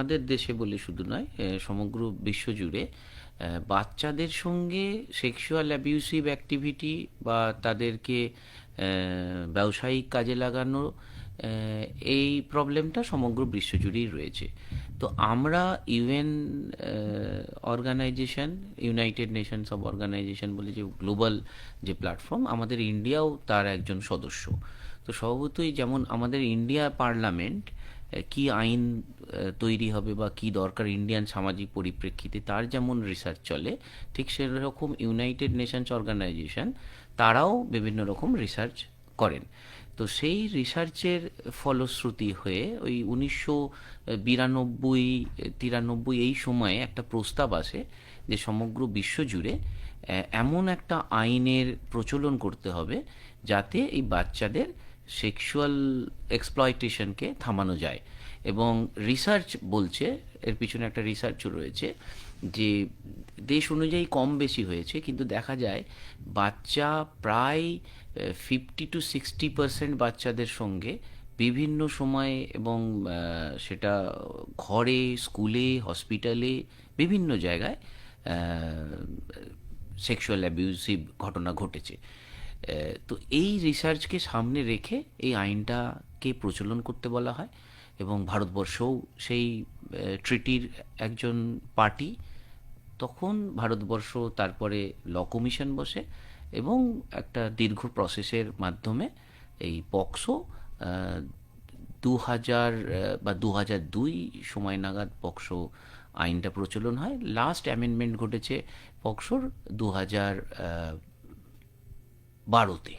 আমাদের দেশে বলে শুধু নয় সমগ্র বিশ্বজুড়ে বাচ্চাদের সঙ্গে সেক্সুয়াল অ্যাবিউসিভ অ্যাক্টিভিটি বা তাদেরকে ব্যবসায়িক কাজে লাগানো এই প্রবলেমটা সমগ্র বিশ্বজুড়েই রয়েছে। তো আমরা UN organisation United Nations of organisation বলে যে গ্লোবাল যে প্ল্যাটফর্ম আমাদের ইন্ডিয়াও তার একজন সদস্য। তো স্বভাবতই যেমন আমাদের ইন্ডিয়া পার্লামেন্ট কি আইন তৈরি হবে বা কি দরকার ইন্ডিয়ান সামাজিক পরিপ্রেক্ষিতে, তার যেমন রিসার্চ চলে, ঠিক সেরকম ইউনাইটেড নেশনস অর্গানাইজেশন তারাও বিভিন্ন রকম রিসার্চ করেন। তো সেই রিসার্চের ফলশ্রুতি হয়ে ওই উনিশশো বিরানব্বই, তিরানব্বই এই সময়ে একটা প্রস্তাব আসে যে সমগ্র বিশ্বজুড়ে এমন একটা আইনের প্রচলন করতে হবে যাতে এই বাচ্চাদের সেক্সুয়াল এক্সপ্লয়টেশনকে থামানো যায়। এবং রিসার্চ বলছে, এর পিছনে একটা রিসার্চও রয়েছে, যে দেশ অনুযায়ী কম বেশি হয়েছে, কিন্তু দেখা যায় বাচ্চা প্রায় ফিফটি টু সিক্সটি পার্সেন্ট বাচ্চাদের সঙ্গে বিভিন্ন সময়ে এবং সেটা ঘরে, স্কুলে হসপিটালে বিভিন্ন জায়গায় সেক্সুয়াল অ্যাবিউসিভ ঘটনা ঘটেছে। তো এই রিসার্চকে সামনে রেখে এই আইনটাকে প্রচলন করতে বলা হয় এবং ভারতবর্ষও সেই ট্রিটির একজন পার্টি তখন ভারতবর্ষ তারপরে ল কমিশন বসে এবং একটা দীর্ঘ প্রসেসের মাধ্যমে এই পক্সো দু হাজার বা দু হাজার দুই সময় নাগাদ পক্সো আইনটা প্রচলন হয়। লাস্ট অ্যামেন্ডমেন্ট ঘটেছে পক্সোর দু হাজার বারোতে